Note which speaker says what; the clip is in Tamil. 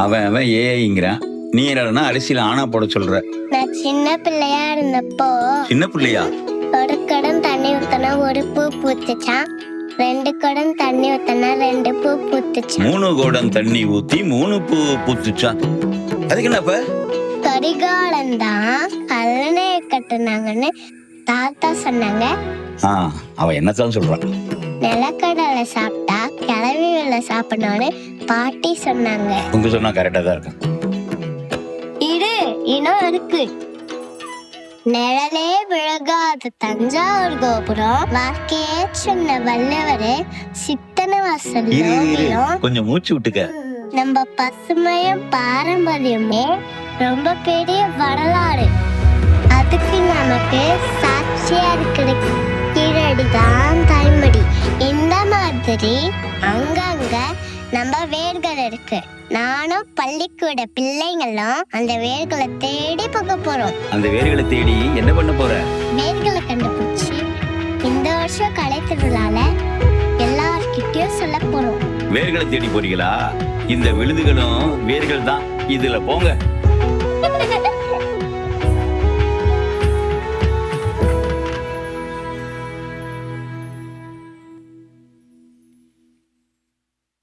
Speaker 1: அவன் அவன் ஏஐங்கிறான் நீ என்னடனா அரிசியில ஆனா போட சொல்ற?
Speaker 2: நான் சின்ன பிள்ளையா இருந்தப்போ
Speaker 1: சின்ன பிள்ளையா?
Speaker 2: ஒரு குடம் தண்ணி ஊத்தினா ஒரு பூ பூத்துச்சான் ரெண்டு குடம் தண்ணி ஊத்தினா ரெண்டு பூ பூத்துச்சான்
Speaker 1: மூணு குடம் தண்ணி ஊத்தி மூணு பூ பூத்துச்சான் அதுக்கு என்னப்ப
Speaker 2: கரிகாலம் தான் கல்லணையை கட்டுனாங்கன்னு தாத்தா சொன்னாங்க.
Speaker 1: ஆ அவன் என்னத்தான் சொல்றான்?
Speaker 2: நிலக்கடலை சாப்பிட்டா கிளவி வெள்ளை சாப்பிடணும்னு பாட்டி சொன்னாங்க.
Speaker 1: உங்க சொன்னா கரெக்டா தான் இருக்கும்.
Speaker 2: இரு இன்னும் இருக்கு. நிழலே விழுகாத தஞ்சாவூர் கோபுரம். வாழ்க்கையே சொன்ன வல்லவரு சித்தன வாசல்
Speaker 1: கொஞ்சம் மூச்சு விட்டுக்க.
Speaker 2: நம்ம பசுமையும் பாரம்பரியமே ரொம்ப பெரிய வரலாறு. அதுக்கு நமக்கு சாட்சியா இருக்கிற கீழடி தான் தாய்மடி இந்த மாதிரி அங்கங்க நம்ம வேர்கள் இருக்கு. நானும் பள்ளிக்கூட பிள்ளைங்களும் அந்த வேர்களை தேடி பார்க்க போறோம்.
Speaker 1: அந்த வேர்களை தேடி என்ன பண்ண போற?
Speaker 2: வேர்களை கண்டுபிடிச்சு இந்த வருஷம் கலை திருவிழால எல்லார்கிட்டயும் சொல்ல போறோம்.
Speaker 1: வேர்களை தேடி போறீங்களா? இந்த விழுதுகளும் வேர்கள் தான் இதுல போங்க.